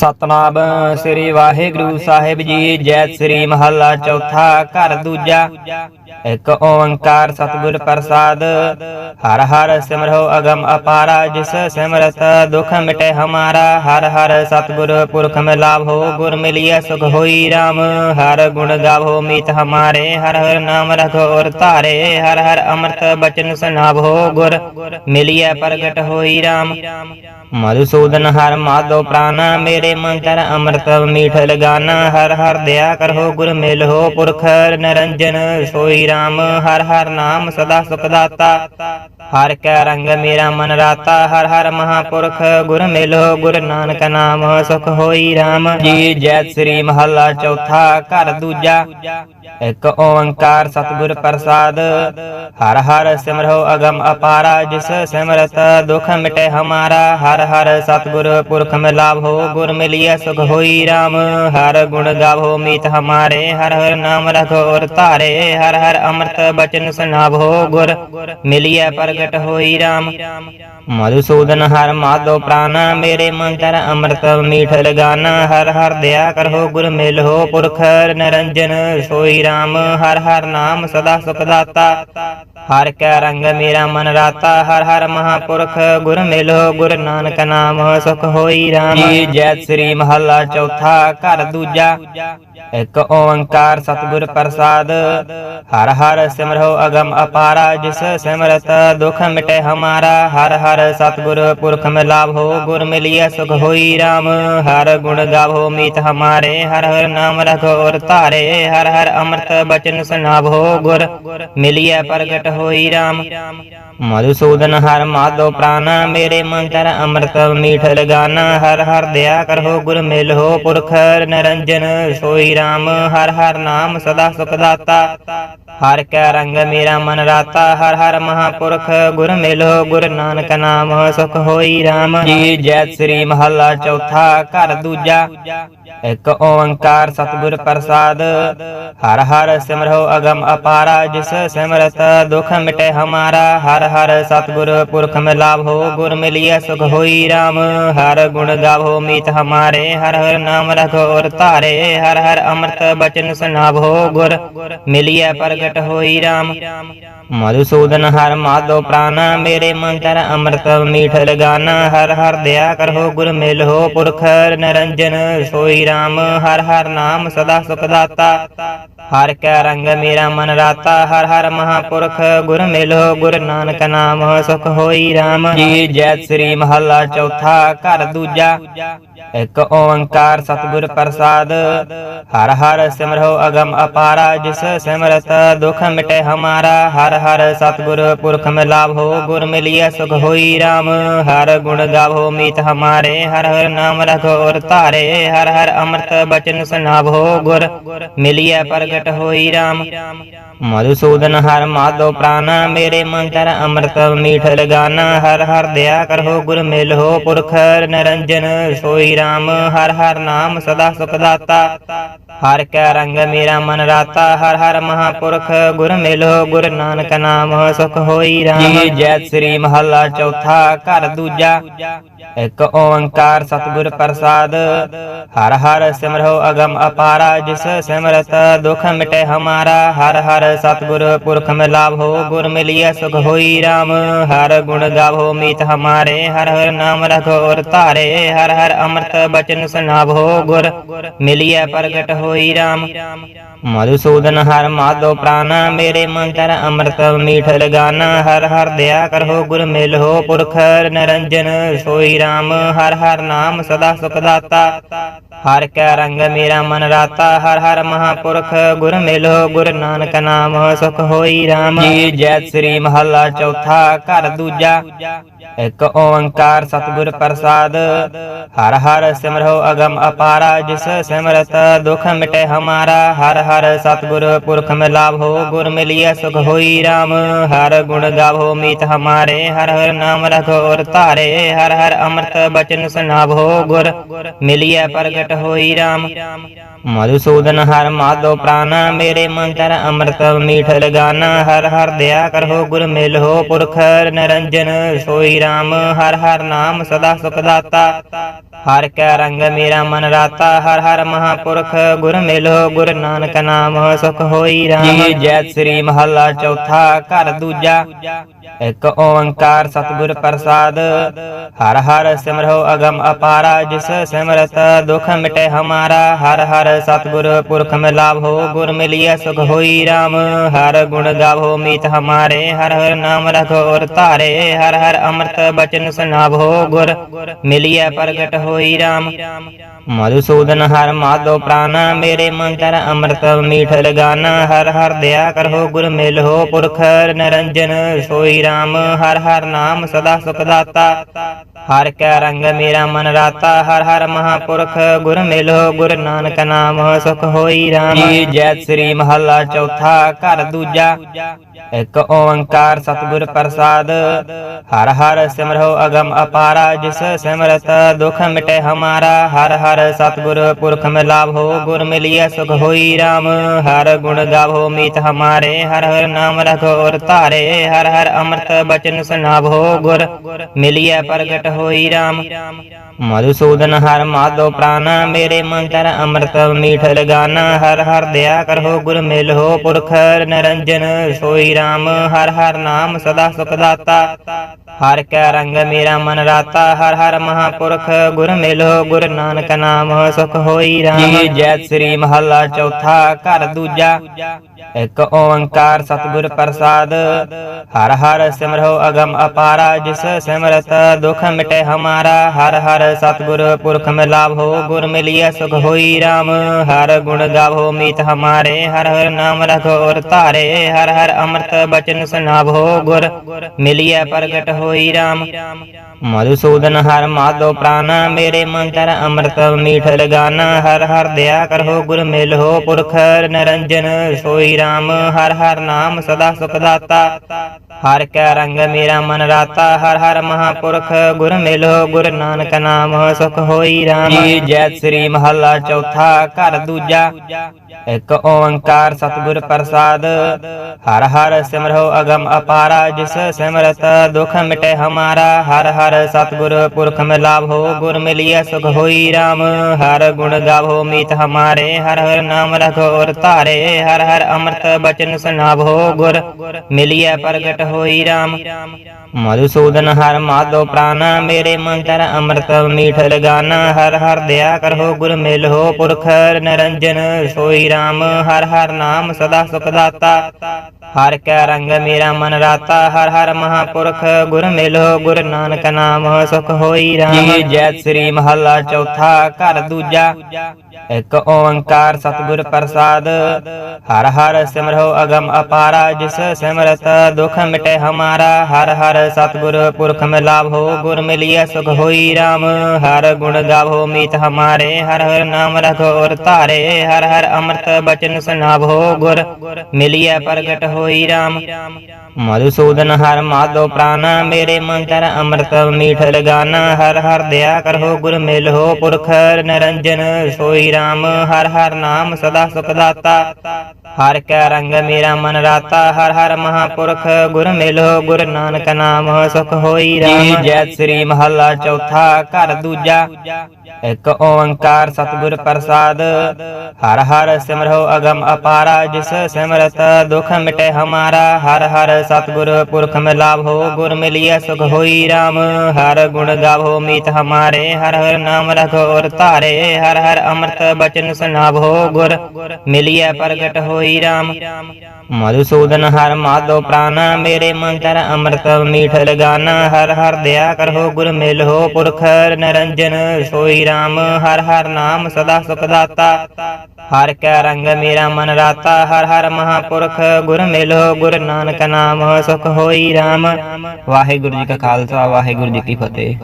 ਸਤਨਾਮ ਸ੍ਰੀ ਵਾਹਿਗੁਰੂ ਸਾਹਿਬ ਜੀ, ਜੈ ਸ੍ਰੀ ਮਹੱਲਾ ਚੌਥਾ ਘਰ ਦੂਜਾ। ਇੱਕ ਓੰਕਾਰ ਸਤਿਗੁਰ ਪ੍ਰਸਾਦ, ਹਰ ਹਰ ਸਿਮਰੋ ਅਗਮ ਅਪਾਰਾ, ਜਿਸ ਸਿਮਰਤ ਦੁਖ ਮਿਟੇ ਹਮਾਰਾ, ਹਰ ਹਰ ਸਤਿਗੁਰ ਪੁਰਖ ਮਿਲਾਭੋ ਗੁਰ ਮਿਲਿਆ ਸੁਖ ਹੋਈ RAM ਹਰ ਗੁਣ ਗਾਵੋ ਮੀਤ ਹਮਾਰੇ, ਹਰ ਹਰ ਨਾਮ ਰਖੋ ਔਰ ਧਾਰੇ, ਹਰ ਹਰ ਅੰਮ੍ਰਿਤ ਬਚਨ ਸੁਨਾਵੋ ਗੁਰ ਮਿਲਿਆ ਪ੍ਰਗਟ ਹੋਈ RAM ਮਧੁਸੂਦਨ ਹਰ ਮਾਧੋ ਪ੍ਰਾਨਾ ਮੇਰੇ ਮੰਤਰ ਅੰਮ੍ਰਿਤ ਮੀਠ ਲਗਾਨਾ ਹਰ ਹਰ ਦਇਆ ਕਰੋ ਗੁਰ ਮਿਲੋ ਪੁਰਖ ਨਰੰਜਨ ਸੋਈ RAM ਹਰ ਹਰ ਨਾਮ ਸਦਾ ਸੁਖ ਦਾਤਾ ਹਰ ਕੈ ਰੰਗ ਮੇਰਾ ਮਨ ਰਾਤਾ ਹਰ ਹਰ ਮਹਾਪੁਰਖ ਗੁਰ ਮਿਲੋ ਗੁਰ ਨਾਨਕ ਨਾਮ ਸੁਖ ਹੋਈ RAM ਜੀ ਜੈ ਸ੍ਰੀ ਮਹੱਲਾ ਚੌਥਾ ਘਰ ਦੂਜਾ ਇਕ ਓੰਕਾਰ ਸਤਿਗੁਰ ਪ੍ਰਸਾਦ, ਹਰ ਹਰ ਸਿਮਰੋ ਅਗਮ ਅਪਾਰਾ, ਜਿਸ ਸਿਮਰਤ ਦੁਖ ਮਿਟੇ ਹਮਾਰਾ, ਹਰ ਹਰ ਸਤਿਗੁਰ ਪੁਰਖ ਹੋ ਗੁਰ ਮਿਲਿਆ ਸੁਖ ਹੋਈ RAM ਹਰ ਗੁਣ ਗਾਵੋ ਮੀਤ ਹਮਾਰੇ, ਹਰ ਹਰ ਨਾਮ ਰਖੋ ਔਰ ਧਾਰੇ, ਹਰ ਹਰ ਅੰਮ੍ਰਿਤ ਬਚਨ ਸੁਨਾਵੋ ਗੁਰ ਮਿਲਿਆ ਪ੍ਰਗਟ ਹੋਈ RAM ਮਧੁਸੂਦਨ ਹਰ ਮਾਧੋ ਪ੍ਰਾਨਾ, ਮੇਰੇ ਮੰਤਰ ਅੰਮ੍ਰਿਤ ਮੀਠ ਲਗਾਨਾ, ਹਰ ਹਰ ਦਇਆ ਕਰੋ ਗੁਰ ਮਿਲੋ ਪੁਰਖ ਨਰੰਜਨ, ਸੋਈ ਰਾਮ, ਹਰ ਹਰ ਨਾਮ ਸਦਾ ਸੁਖ ਦਾਤਾ। ਹਰ ਕੈ ਰੰਗ ਮੇਰਾ ਮਨ ਰਾਤਾ, ਹਰ ਹਰ ਮਹਾਪੁਰਖ ਗੁਰ ਮਿਲੋ, ਗੁਰ ਨਾਨਕ ਨਾਮ ਸੁਖ ਹੋਈ RAM ਜੀ, ਜੈ ਸ੍ਰੀ ਮਹੱਲਾ ਚੌਥਾ, ਘਰ ਦੂਜਾ। ਇੱਕ ਓੰਕਾਰ ਸਤਿਗੁਰ ਪ੍ਰਸਾਦ। ਹਰ ਹਰ ਸਿਮਰੋ ਅਗਮ ਅਪਾਰਾ, ਜਿਸ ਸਿਮਰਤ ਦੁਖ ਮਿਟੇ ਹਮਾਰਾ। ਹਰ ਹਰ ਸਤਿਗੁਰ ਪੁਰਖ ਮਿਲਾਭੋ ਗੁਰ ਮਿਲਿਆ ਸੁਖ ਹੋਈ ਰਾਮ। ਹਰ ਗੁਣ ਗਾਵੋ ਮੀਤ ਹਮਾਰੇ, ਹਰ ਹਰ ਨਾਮ ਰਖੋ ਔਰ ਤਾਰੇ ਹਰ ਹਰ ਅੰਮ੍ਰਿਤ ਬਚਨ ਸੁਨਾਵੋ ਗੁਰ ਮਿਲਿਆ ਪ੍ਰਗਟ ਹੋਈ RAM ਮਧੁਸੂਦਨ ਹਰ ਮਾਧੋ ਪ੍ਰਾਨਾ, ਮੇਰੇ ਮੰਤਰ ਅੰਮ੍ਰਿਤ ਮੀਠ ਲਗਾਨਾ। ਹਰ ਹਰ ਦਇਆ ਕਰੋ ਗੁਰ ਮਿਲੋ ਪੁਰਖ ਨਰੰਜਨ, ਸੋਈ RAM ਹਰ ਹਰ ਨਾਮ ਸਦਾ ਸੁਖ ਦਾਤਾ। ਹਰ ਕੈ ਰੰਗ ਮੇਰਾ ਮਨ ਰਾਤਾ। ਹਰ ਹਰ ਮਹਾਪੁਰਖ ਗੁਰ ਮਿਲੋ ਗੁਰ ਨਾਨਕ ਨਾਮ। ਸੁਖ ਹੋਈ RAM ਜੀ ਜੈ ਸ੍ਰੀ ਮਹੱਲਾ ਚੌਥਾ, ਘਰ ਦੂਜਾ। ਇੱਕ ਓੰਕਾਰ ਸਤਿਗੁਰ ਪ੍ਰਸਾਦ। ਹਰ ਹਰ ਸਿਮਰੋ ਅਗਮ ਅਪਾਰਾ ਜਿਸ ਸਿਮਰਤ ਦੁਖ ਮਿਟੇ ਹਮਾਰਾ ਹਰ ਹਰ ਸਤਿਗੁਰ ਪੁਰਖ ਮਿਲਾਭੋ ਗੁਰ ਮਿਲਿਆ ਸੁਖ ਹੋਈ RAM ਹਰ ਗੁਣ ਗਾਵੋ ਮੀਤ ਹਮਾਰੇ ਹਰ ਹਰ ਨਾਮ ਰਖੋ ਔਰ ਧਾਰੇ ਹਰ ਹਰ ਅੰਮ੍ਰਿਤ ਬਚਨ ਸੁਨਾਵੋ ਗੁਰ ਮਿਲਿਆ ਪ੍ਰਗਟ ਹੋਈ RAM ਮਧੁਸੂਦਨ ਹਰ ਮਾਧੋ ਪ੍ਰਾਨਾ ਮੇਰੇ ਮੰਤਰ ਅੰਮ੍ਰਿਤ ਮੀਠ ਲਗਾਨਾ ਹਰ ਹਰ ਦਇਆ ਕਰੋ ਗੁਰ ਮਿਲੋ ਪੁਰਖ ਨਰੰਜਨ ਸੋਈ RAM ਹਰ ਹਰ ਨਾਮ ਸਦਾ ਸੁਖ ਦਾਤਾ ਹਰ ਕੈ ਰੰਗ ਮੇਰਾ ਮਨ ਰਾਤਾ ਹਰ ਹਰ ਮਹਾਪੁਰਖ ਗੁਰ ਮਿਲੋ ਗੁਰ ਨਾਨਕ ਨਾਮ ਸੁਖ ਹੋਈ RAM ਜੀ ਜੈ ਸ੍ਰੀ ਮਹੱਲਾ ਚੌਥਾ ਘਰ ਦੂਜਾ ਇਕ ਓੰਕਾਰ ਸਤਿਗੁਰ ਪ੍ਰਸਾਦ ਹਰ ਹਰ ਸਿਮਰੋ ਅਗਮ ਅਪਾਰਾ ਜਿਸ ਸਿਮਰਤ ਦੁਖ ਮਿਟੇ ਹਮਾਰਾ ਹਰ ਹਰ ਸਤਿਗੁਰ ਪੁਰਖ ਮਿਲਾਭੋ ਗੁਰ ਮਿਲਿਆ ਸੁਖ ਹੋਈ RAM ਹਰ ਗੁਣ ਗਾਵੋ ਮੀਤ ਹਮਾਰੇ, ਹਰ ਹਰ ਨਾਮ ਰਖੋ ਔਰ ਧਾਰੇ। ਹਰ ਹਰ ਅੰਮ੍ਰਿਤ ਬਚਨ ਸੁਨਾਵੋ ਗੁਰ ਮਿਲਿਆ ਪ੍ਰਗਟ ਹੋਈ RAM ਮਧੁਸੂਦਨ ਹਰ ਮਾਧੋ ਪ੍ਰਾਨਾ ਮੇਰੇ ਮੰਤਰ ਅੰਮ੍ਰਿਤ ਮੀਠ ਲਗਾਨਾ ਹਰ ਹਰ ਦਇਆ ਕਰੋ ਗੁਰ ਮਿਲੋ ਪੁਰਖ ਨਰੰਜਨ ਸੋਈ RAM ਹਰ ਹਰ ਨਾਮ ਸਦਾ ਸੁਖ ਦਾਤਾ ਹਰ ਕੈ ਰੰਗ ਮੇਰਾ ਮਨ ਰਾਤਾ ਹਰ ਹਰ ਮਹਾਪੁਰਖ ਗੁਰ ਮਿਲੋ ਗੁਰ ਨਾਨਕ ਨਾਮ ਸੁਖ ਹੋਈ RAM ਜੀ ਜੈ ਸ੍ਰੀ ਮਹੱਲਾ ਚੌਥਾ ਘਰ ਦੂਜਾ ਇੱਕ ਓੰਕਾਰ ਸਤਿਗੁਰ ਪ੍ਰਸਾਦ ਹਰ ਹਰ ਸਿਮਰੋ ਅਗਮ ਅਪਾਰਾ ਜਿਸ ਸਿਮਰਤ ਦੁਖ ਮਿਟੇ ਹਮਾਰਾ ਹਰ ਹਰ ਸਤਿਗੁਰ ਪੁਰਖ ਮਿਲਾਭੋ ਗੁਰ ਮਿਲਿਆ ਸੁਖ ਹੋਈ RAM ਹਰ ਗੁਣ ਗਾਵੋ ਮੀਤ ਹਮਾਰੇ, ਹਰ ਹਰ ਨਾਮ ਰਖੋ ਔਰ ਧਾਰੇ। ਹਰ ਹਰ ਅੰਮ੍ਰਿਤ ਬਚਨ ਸੁਨਾਵੋ ਗੁਰ ਮਿਲਿਆ ਪ੍ਰਗਟ ਹੋਈ RAM ਮਧੁਸੂਦਨ ਹਰ ਮਾਧੋ ਪ੍ਰਾਨਾ ਮੇਰੇ ਮੰਤਰ ਅੰਮ੍ਰਿਤ ਮੀਠ ਲਗਾਨਾ ਹਰ ਹਰ ਦਇਆ ਕਰੋ ਗੁਰ ਮਿਲੋ ਪੁਰਖ ਨਰੰਜਨ ਸੋਈ RAM ਹਰ ਹਰ ਨਾਮ ਸਦਾ ਸੁਖ ਦਾਤਾ ਹਰ ਕੈ ਰੰਗ ਮੇਰਾ ਮਨ ਰਾਤਾ ਹਰ ਹਰ ਮਹਾਪੁਰਖ ਗੁਰ ਮਿਲੋ ਗੁਰ ਨਾਨਕ ਨਾਮ ਸੁਖ ਹੋਈ RAM ਜੀ ਜੈ ਸ੍ਰੀ ਮਹੱਲਾ ਚੌਥਾ ਘਰ ਦੂਜਾ ਇਕ ਓੰਕਾਰ ਸਤਿਗੁਰ ਪ੍ਰਸਾਦ, ਹਰ ਹਰ ਸਿਮਰੋ ਅਗਮ ਅਪਾਰਾ, ਜਿਸ ਸਿਮਰਤ ਦੁਖ ਮਿਟੇ ਹਮਾਰਾ, ਹਰ ਹਰ ਸਤਿਗੁਰ ਪੁਰਖ ਮਿਲਾਭੋ ਗੁਰ ਮਿਲਿਆ ਸੁਖ ਹੋਈ RAM ਹਰ ਗੁਣ ਗਾਵੋ ਮੀਤ ਹਮਾਰੇ, ਹਰ ਹਰ ਨਾਮ ਰਖੋ ਔਰ ਧਾਰੇ, ਹਰ ਹਰ ਅੰਮ੍ਰਿਤ ਬਚਨ ਸੁਨਾਵੋ ਗੁਰ ਮਿਲਿਆ ਪ੍ਰਗਟ ਹੋਈ RAM ਮਧੁਸੂਦਨ ਹਰ ਮਾਧੋ ਪ੍ਰਾਨਾ, ਮੇਰੇ ਮੰਤਰ ਅੰਮ੍ਰਿਤ ਮੀਠ ਲਗਾਨਾ, ਹਰ ਹਰ ਦਇਆ ਕਰੋ ਗੁਰ ਮਿਲੋ ਪੁਰਖ ਨਰੰਜਨ, ਸੋਈ ਹੋਈ RAM ਹਰ ਹਰ ਨਾਮ ਸਦਾ ਸੁਖ ਦਾਤਾ ਹਰ ਕੈ ਰੰਗ ਮੇਰਾ ਮਨ ਰਾਤਾ ਹਰ ਹਰ ਮਹਾਪੁਰਖ ਗੁਰ ਮਿਲੋ ਗੁਰ ਨਾਨਕ ਨਾਮ ਸੁਖ ਹੋਈ RAM ਜੀ ਜੈ ਸ੍ਰੀ ਮਹੱਲਾ ਚੌਥਾ ਘਰ ਦੂਜਾ। ਇੱਕ ਓੰਕਾਰ ਸਤਿਗੁਰ ਪ੍ਰਸਾਦ। ਹਰ ਹਰ ਸਿਮਰੋ ਅਗਮ ਅਪਾਰਾ ਜਿਸ ਸਿਮਰਤ ਦੁਖ ਮਿਟੇ ਹਮਾਰਾ। ਹਰ ਹਰ ਸਤਿਗੁਰ ਪੁਰਖ ਮੇ ਲਾਭੋ ਗੁਰ ਮਿਲਿਆ ਸੁਖ ਹੋਈ RAM ਹਰ ਗੁਣ ਗਾਵੋ ਮੀਤ ਹਮਾਰੇ ਹਰ ਹਰ ਨਾਮ ਰਖੋ ਔਰ ਧਾਰੇ। ਹਰ ਹਰ ਅੰਮ੍ਰਿਤ ਬਚਨ ਸੁਨਾਵੋ ਗੁਰ ਮਿਲਿਆ ਪ੍ਰਗਟ ਹੋਈ RAM ਮਧੁਸੂਦਨ ਹਰ ਮਾਧੋ ਪ੍ਰਾਨਾ ਮੇਰੇ ਮੰਤਰ ਅੰਮ੍ਰਿਤ ਮੀਠ ਲਗਾਨਾ ਹਰ ਹਰ ਦਇਆ ਕਰੋ ਗੁਰ ਮਿਲੋ ਪੁਰਖ ਨਰੰਜਨ ਸੋਈ RAM ਹਰ ਹਰ ਨਾਮ ਸਦਾ ਸੁਖ ਦਾਤਾ ਹਰ ਕੈ ਰੰਗ ਮੇਰਾ ਮਨ ਰਾਤਾ ਹਰ ਹਰ ਮਹਾਪੁਰਖ ਗੁਰ ਮਿਲੋ ਗੁਰ ਨਾਨਕ ਨਾਮ ਸੁਖ ਹੋਈ RAM ਜੀ ਜੈ ਸ੍ਰੀ ਮਹੱਲਾ ਚੌਥਾ ਘਰ ਦੂਜਾ ਇੱਕ ਓੰਕਾਰ ਸਤਿਗੁਰ ਪ੍ਰਸਾਦ ਹਰ ਹਰ ਸਿਮਰੋ ਅਗਮ ਅਪਾਰਾ, ਜਿਸ ਸਿਮਰਤ ਦੁਖ ਮਿਟੇ ਹਮਾਰਾ, ਹਰ ਹਰ ਸਤਿਗੁਰ ਪੁਰਖ ਮੇ ਲਾਭੋ ਗੁਰ ਮਿਲਿਆ ਸੁਖ ਹੋਈ RAM ਹਰ ਗੁਣ ਗਾਵੋ ਮੀਤ ਹਮਾਰੇ, ਹਰ ਹਰ ਨਾਮ ਰਖੋ ਔਰ ਧਾਰੇ, ਹਰ ਹਰ ਅੰਮ੍ਰਿਤ ਬਚਨ ਸੁਨਾਵੋ ਗੁਰ ਮਿਲਿਆ ਪ੍ਰਗਟ ਹੋਈ RAM ਮਧੁਸੂਦਨ ਹਰ ਮਾਧੋ ਪ੍ਰਾਨਾ, ਮੇਰੇ ਮੰਤਰ ਅੰਮ੍ਰਿਤ ਮੀਠ ਲਗਾਨਾ। ਹਰ ਹਰ ਦਇਆ ਕਰੋ ਗੁਰ ਮਿਲੋ ਪੁਰਖ ਨਰੰਜਨ, ਸੋਈ RAM ਹਰ ਹਰ ਨਾਮ ਸਦਾ ਸੁਖ ਦਾਤਾ। ਹਰ ਕੈ ਰੰਗ ਮੇਰਾ ਮਨ ਰਾਤਾ, ਹਰ ਹਰ ਮਹਾਪੁਰਖ ਗੁਰ ਮਿਲੋ, ਗੁਰ ਨਾਨਕ ਨਾਮ ਸੁਖ ਹੋਈ ਰਾਮ। ਜੀ, ਜੈ ਸ੍ਰੀ ਮਹੱਲਾ ਚੌਥਾ, ਘਰ ਦੂਜਾ। ਇੱਕ ਓੰਕਾਰ ਸਤਿਗੁਰ ਪ੍ਰਸਾਦ, ਹਰ ਹਰ ਸਿਮਰੋ ਅਗਮ ਅਪਾਰਾ, ਜਿਸ ਸਿਮਰਤ ਦੁਖ ਮਿਟੇ ਹਮਾਰਾ, ਹਰ ਹਰ ਸਤਿਗੁਰ ਪੁਰਖ ਮੇ ਲਾਭੋ ਗੁਰ ਮਿਲਿਆ ਸੁਖ ਹੋਈ ਰਾਮ। ਹਰ ਗੁਣ ਗਾਵੋ ਮੀਤ ਹਮਾਰੇ, ਹਰ ਹਰ ਨਾਮ ਰਖੋ ਔਰ ਧਾਰੇ, ਹਰ ਹਰ ਅੰਮ੍ਰਿਤ ਬਚਨ ਸੁਨਾਵੋ ਗੁਰ ਮਿਲਿਆ ਪ੍ਰਗਟ ਹੋਈ RAM ਮਧੁਸੂਦਨ ਹਰ ਮਾਧੋ ਪ੍ਰਾਨਾ, ਮੇਰੇ ਮੰਤਰ ਅੰਮ੍ਰਿਤ ਮੀਠ ਲਗਾਨਾ, ਹਰ ਹਰ ਦਇਆ ਕਰੋ ਗੁਰ ਮਿਲੋ ਪੁਰਖ ਨਰੰਜਨ, ਸੋਈ ਰਾਮ, ਹਰ ਹਰ ਨਾਮ ਸਦਾ ਸੁਖ ਦਾਤਾ। ਹਰ ਕੈ ਰੰਗ ਮੇਰਾ ਮਨ ਰਾਤਾ, ਹਰ ਹਰ ਮਹਾਪੁਰਖ ਗੁਰ ਮਿਲੋ, ਗੁਰ ਨਾਨਕ ਨਾਮ ਸੁਖ ਹੋਈ RAM ਜੀ, ਜੈ ਸ੍ਰੀ ਮਹੱਲਾ ਚੌਥਾ, ਘਰ ਦੂਜਾ। ਇੱਕ ਓੰਕਾਰ ਸਤਿਗੁਰ ਪ੍ਰਸਾਦ। ਹਰ ਹਰ ਸਿਮਰੋ ਅਗਮ ਅਪਾਰਾ, ਜਿਸ ਸਿਮਰਤ ਦੁਖ ਮਿਟੇ ਹਮਾਰਾ। ਹਰ ਹਰ ਸਤਿਗੁਰ ਪੁਰਖ ਮੇ ਲਾਭੋ ਗੁਰ ਮਿਲਿਆ ਸੁਖ ਹੋਈ RAM ਹਰ ਗੁਣ ਗਾਵੋ ਮੀਤ ਹਮਾਰੇ, ਹਰ ਹਰ ਨਾਮ ਰਖੋ ਔਰ ਧਾਰੇ। ਹਰ ਹਰ ਅੰਮ੍ਰਿਤ ਬਚਨ ਸੁਨਾਵੋ ਗੁਰ ਮਿਲਿਆ ਪ੍ਰਗਟ ਹੋਈ RAM ਮਧੁਸੂਦਨ ਹਰ ਮਾਧੋ ਪ੍ਰਾਨਾ ਮੇਰੇ ਮੰਤਰ ਅੰਮ੍ਰਿਤ ਮੀਠ ਲਗਾਨਾ ਹਰ ਹਰ ਦਇਆ ਕਰੋ ਗੁਰ ਮਿਲੋ ਪੁਰਖ ਨਰੰਜਨ ਸੋਈ RAM ਹਰ ਹਰ ਨਾਮ ਸਦਾ ਸੁਖ ਦਾਤਾ ਹਰ ਕੈ ਰੰਗ ਮੇਰਾ ਮਨ ਰਾਤਾ ਹਰ ਹਰ ਮਹਾਪੁਰਖ ਗੁਰ ਮਿਲੋ ਗੁਰ ਨਾਨਕ ਨਾਮ ਸੁਖ ਹੋਈ RAM ਜੀ ਜੈ ਸ੍ਰੀ ਮਹੱਲਾ ਚੌਥਾ ਘਰ ਦੂਜਾ ਇੱਕ ਓੰਕਾਰ ਸਤਿਗੁਰ ਪ੍ਰਸਾਦ ਹਰ ਹਰ ਸਿਮਰੋ ਅਗਮ ਅਪਾਰਾ ਜਿਸ ਸਿਮਰਤ ਦੁਖ ਮਿਟੇ ਹਮਾਰਾ ਹਰ ਹਰ ਸਤਿਗੁਰ ਪੁਰਖ ਮੇ ਲਾਭੋ ਗੁਰ ਮਿਲਿਆ ਸੁਖ ਹੋਈ RAM ਹਰ ਗੁਣ ਗਾਵੋ ਮੀਤ ਹਮਾਰੇ, ਹਰ ਹਰ ਨਾਮ ਰਖੋ ਔਰ ਧਾਰੇ। ਹਰ ਹਰ ਅੰਮ੍ਰਿਤ ਬਚਨ ਸੁਨਾਵੋ ਗੁਰ ਮਿਲਿਆ ਪ੍ਰਗਟ ਹੋਈ RAM ਮਧੁਸੂਦਨ ਹਰ ਮਾਧੋ ਪ੍ਰਾਨਾ ਮੇਰੇ ਮੰਤਰ ਅੰਮ੍ਰਿਤ ਮੀਠ ਲਗਾਨਾ ਹਰ ਹਰ ਦਇਆ ਕਰੋ ਗੁਰ ਮਿਲੋ ਪੁਰਖ ਨਰੰਜਨ ਸੋਈ RAM ਹਰ ਹਰ ਨਾਮ ਸਦਾ ਸੁਖ ਦਾਤਾ ਹਰ ਕੈ ਰੰਗ ਮੇਰਾ ਮਨ ਰਾਤਾ ਹਰ ਹਰ ਮਹਾਪੁਰਖ ਗੁਰ ਮਿਲੋ ਗੁਰ ਨਾਨਕ ਨਾਮ ਸੁਖ ਹੋਈ RAM ਜੀ ਜੈ ਸ੍ਰੀ ਮਹੱਲਾ ਚੌਥਾ ਘਰ ਦੂਜਾ ਇਕ ਓੰਕਾਰ ਸਤਿਗੁਰ ਪ੍ਰਸਾਦ ਹਰ ਹਰ ਸਿਮਰੋ ਅਗਮ ਅਪਾਰਾ ਜਿਸ ਸਿਮਰਤ ਦੁਖ ਮਿਟੇ ਹਮਾਰਾ ਹਰ ਹਰ ਸਤਿਗੁਰ ਪੁਰਖ ਮੇ ਲਾਭੋ, ਗੁਰ ਮਿਲਿਆ ਸੁਖ ਹੋਈ RAM ਹਰ ਗੁਣ ਗਾਵੋ ਮੀਤ ਹਮਾਰੇ, ਹਰ ਹਰ ਨਾਮ ਰਖੋ ਔਰ ਧਾਰੇ। ਹਰ ਹਰ ਅੰਮ੍ਰਿਤ ਬਚਨ ਸੁਨਾਵੋ ਗੁਰ ਮਿਲਿਆ ਪ੍ਰਗਟ ਹੋਈ RAM ਮਧੁਸੂਦਨ ਹਰ ਮਾਧੋ ਪ੍ਰਾਨਾ ਮੇਰੇ ਮੰਤਰ ਅੰਮ੍ਰਿਤ ਮੀਠ ਲਗਾਨਾ ਹਰ ਹਰ ਦਇਆ ਕਰੋ ਗੁਰ ਮਿਲੋ ਪੁਰਖ ਨਰੰਜਨ ਸੋਈ RAM ਹਰ ਹਰ ਨਾਮ ਸਦਾ ਸੁਖ ਦਾਤਾ ਹਰ ਕੈ ਰੰਗ ਮੇਰਾ ਮਨ ਰਾਤਾ ਹਰ ਹਰ ਮਹਾਪੁਰਖ ਗੁਰ ਮਿਲੋ ਗੁਰ ਨਾਨਕ ਨਾਮ ਸੁਖ ਹੋਈ RAM ਵਾਹਿਗੁਰੂ ਜੀ ਕਾ ਖਾਲਸਾ ਵਾਹਿਗੁਰੂ ਜੀ ਕੀ ਫਤਿਹ